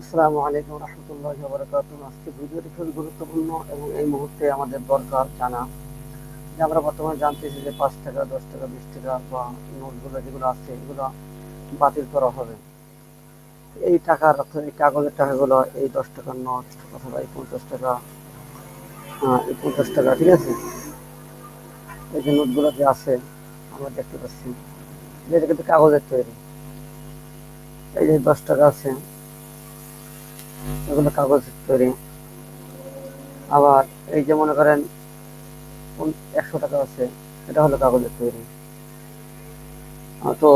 আসসালামু আলাইকুম রহমতুল্লাহ বরকাত আজকে ভিডিওটি খুবই গুরুত্বপূর্ণ এবং এই মুহূর্তে আমাদের দরকার জানা। যে আমরা বর্তমানে জানতেছি যে পাঁচ টাকা, দশ টাকা, বিশ টাকা বা নোটগুলো যেগুলো আছে, এগুলো বাতিল করা হবে। এই টাকার অর্থাৎ এই কাগজের টাকাগুলো, এই দশ টাকার নোট অথবা এই পঞ্চাশ টাকা এই পঞ্চাশ টাকা, ঠিক আছে? এই যে নোটগুলো যে আছে, আমরা দেখতে পাচ্ছি। যে এটা কিন্তু কাগজের তৈরি। এই যে দশ টাকা আছে এগুলো কাগজ তৈরি। আবার এই যে মনে করেন একশো টাকা আছে, এটা হলো কাগজের তৈরি। তো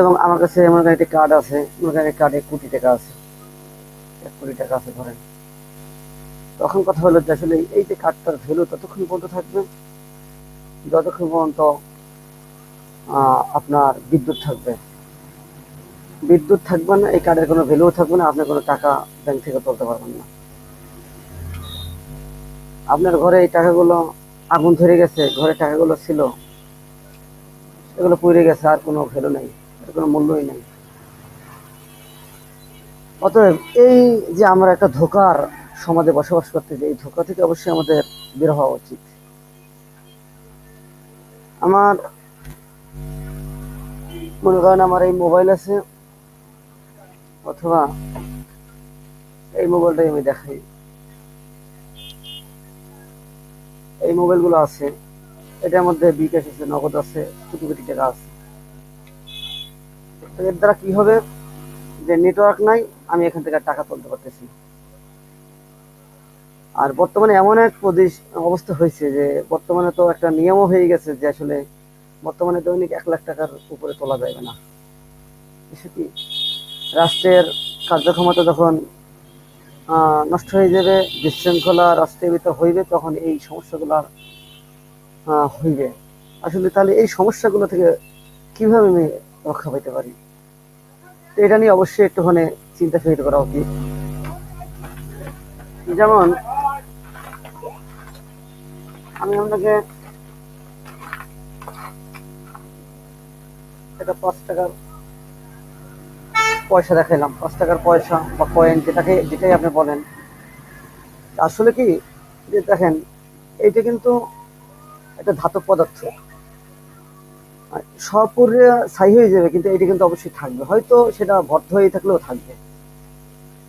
এবং আমার কাছে মনে করেন একটি কার্ড আছে, মনে করেন কার্ডে কোটি টাকা আছে, এক কোটি টাকা আছে ধরেন। তখন কথা হলো যে আসলে এই যে কার্ডটার ভ্যালু ততক্ষণ পর্যন্ত থাকবে, যতক্ষণ পর্যন্ত আপনার বিদ্যুৎ থাকবে। বিদ্যুৎ থাকবে না, এই কার্ডের কোনো ভ্যালুও থাকবে না, আপনি কোনো টাকা ব্যাংক থেকে তুলতে পারবেন না। আপনার ঘরে এই টাকাগুলো আগুন ধরে গেছে, ঘরে টাকাগুলো ছিল, এগুলো পুড়ে গেছে, আর কোনো ভ্যালু নেই এর কোনো মূল্যই নেই। অতএব এই যে আমরা একটা ধোকার সমাজে বসবাস করতেছি, এই ধোকা থেকে অবশ্যই আমাদের বের হওয়া উচিত। আমার মনে করেন আমার এই মোবাইল আছে অথবা এই মোবাইলটাই আমি দেখাই। এই মোবাইলগুলো আছে, এটার মধ্যে বিকাশ আছে, নগদ আছে কোটি কোটি টাকা আছে। এর দ্বারা কি হবে? যে নেটওয়ার্ক নাই, আমি এখান থেকে টাকা তুলতে পারতেছি আর বর্তমানে এমন এক অবস্থা হয়েছে যে, বর্তমানে তো একটা নিয়মও হয়ে গেছে যে আসলে বর্তমানে দৈনিক এক লাখ টাকার উপরে তোলা যাবে না। কি রাষ্ট্রের কার্যক্ষমতা যখন নষ্ট হয়ে যাবে, বিশৃঙ্খলা রাষ্ট্রের ভিতর হইবে, তখন এই সমস্যাগুলো হইবে। আসলে তাহলে এই সমস্যাগুলো থেকে কীভাবে আমি রক্ষা পেতে পারি? তো এটা নিয়ে অবশ্যই একটুখানি চিন্তা ফিকির করা উচিত। যেমন, আমি আপনাকে একটা পাঁচ টাকার পয়সা দেখাইলাম, পাঁচ টাকার পয়সা বা কয়েন যেটাকে, যেটাই আপনি বলেন। আসলে কি, যে দেখেন, এইটা কিন্তু একটা ধাতব পদার্থ। সপুরে ছাই হয়ে যাবে, কিন্তু এটা কিন্তু অবশ্যই থাকবে। হয়তো সেটা ভর্ত হয়ে থাকলেও থাকবে।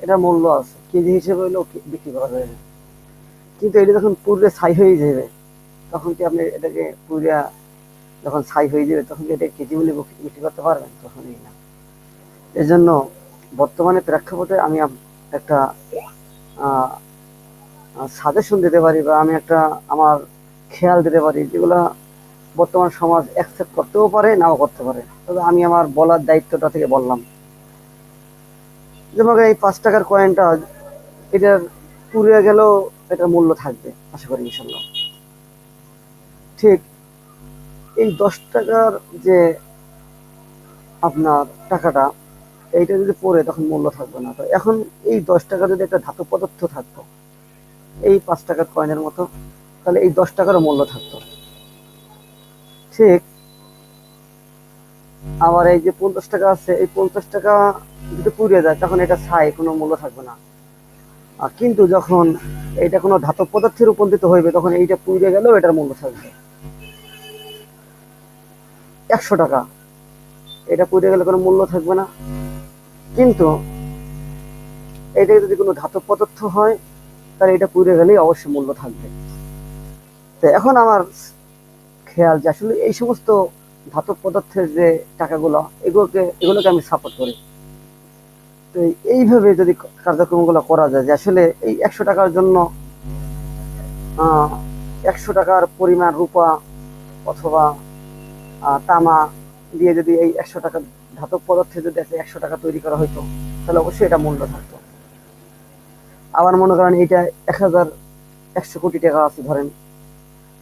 এটা মূল্য আছে, কেজি হিসেবে হলেও বিক্রি করা যাবে কিন্তু এটা যখন পুরে ছাই হয়ে যাবে, তখন কি আপনি এটাকে পুরিয়া যখন ছাই হয়ে যাবে, তখন কি এটা কেজি বিক্রি বিক্রি করতে পারবেন? তখনই না। এজন্য বর্তমানে প্রেক্ষাপটে আমি একটা সাজেশন দিতে পারি বা আমি একটা আমার খেয়াল দিতে পারি যেগুলা বর্তমান সমাজ অ্যাকসেপ্ট করতেও পারে, নাও করতে পারে। তবে আমি আমার বলার দায়িত্বটা থেকে বললাম। যেমন এই পাঁচ টাকার কয়েনটা এটার পুড়ে গেলেও এটার মূল্য থাকবে, আশা করি ইনশাল্লাহ ঠিক এই দশ টাকার যে আপনার টাকাটা এইটা যদি পরে তখন মূল্য থাকবে না। তো এখন এই দশ টাকা যদি একটা ধাতু পদার্থ থাকতো, এই পাঁচ টাকার কয়েনের মতো, তাহলে এই দশ টাকারও মূল্য থাকতো। ঠিক আবার এই যে পঞ্চাশ টাকা আছে, এই পঞ্চাশ টাকা যদি পুড়িয়ে যায়, তখন এটা ছাই, কোনো মূল্য থাকবে না। আর কিন্তু যখন এটা কোনো ধাতব পদার্থে রূপান্তরিত হইবে, তখন এইটা পুড়িয়ে গেলেও এটার মূল্য থাকবে। একশো টাকা, এটা পুড়ে গেলে কোনো মূল্য থাকবে না। কিন্তু এটা যদি কোনো ধাতব পদার্থ হয়, তাহলে এটা পুড়ে গেলেই অবশ্যই মূল্য থাকবে। তো এখন আমার খেয়াল যে আসলে এই সমস্ত ধাতব পদার্থের যে টাকাগুলো, এগুলোকে এগুলোকে আমি সাপোর্ট করি। তো এইভাবে যদি কার্যক্রমগুলো করা যায়, যে আসলে এই একশো টাকার জন্য একশো টাকার পরিমাণ রূপা অথবা তামা দিয়ে যদি এই একশো টাকা ধাতব পদার্থে যদি একটা একশো টাকা তৈরি করা হতো তাহলে অবশ্যই এটা মূল্য থাকতো। আবার মনে করেন এইটা এক হাজার একশো কোটি টাকা আছে ধরেন।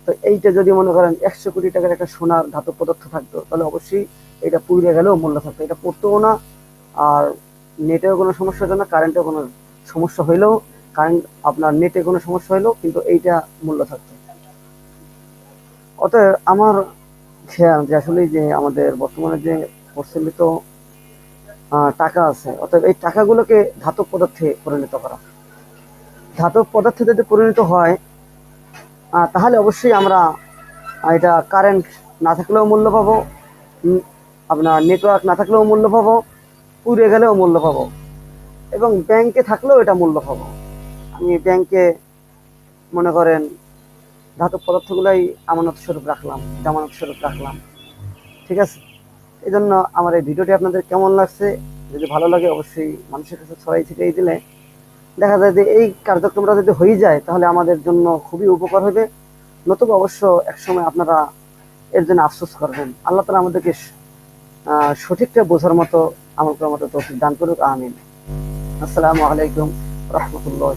তো এইটা যদি মনে করেন একশো কোটি টাকার একটা সোনার ধাতব পদার্থ থাকতো, তাহলে অবশ্যই এটা পুড়ে গেলেও মূল্য থাকতো। এটা পড়তেও না, আর নেটেও কোনো সমস্যা হতো না, কারেন্টেও কোনো সমস্যা হইলেও, কারেন্ট আপনার নেটে কোনো সমস্যা হইলেও কিন্তু এইটা মূল্য থাকতো। অতএব আমার যে আসলে যে আমাদের বর্তমানে যে প্রচলিত টাকা আছে অতএব এই টাকাগুলোকে ধাতব পদার্থে পরিণত করা। ধাতব পদার্থে যদি পরিণত হয় তাহলে অবশ্যই আমরা এটা কারেন্ট না থাকলেও মূল্য পাবো আপনার নেটওয়ার্ক না থাকলেও মূল্য পাবো, পুড়ে গেলেও মূল্য পাবো, এবং ব্যাংকে থাকলেও এটা মূল্য পাবো। আমি ব্যাংকে মনে করেন ধাতব পদার্থগুলাই আমানত স্বরূপ রাখলাম, জামানত স্বরূপ রাখলাম। ঠিক আছে? এই জন্য আমার এই ভিডিওটি আপনাদের কেমন লাগছে, যদি ভালো লাগে অবশ্যই মানুষের কাছে ছড়াই ছিটিয়ে দিলে। দেখা যায় যে এই কার্যক্রমটা যদি হয়ে যায়, তাহলে আমাদের জন্য খুবই উপকার হবে। নতুবা অবশ্য একসময় আপনারা এর জন্য আফসোস করবেন। আল্লাহ তালা আমাদেরকে সঠিকটা বোঝার মতো, আমল করার মতো তৌফিক দান করুক, আমিন। আসসালামু আলাইকুম রহমতুল্লাহ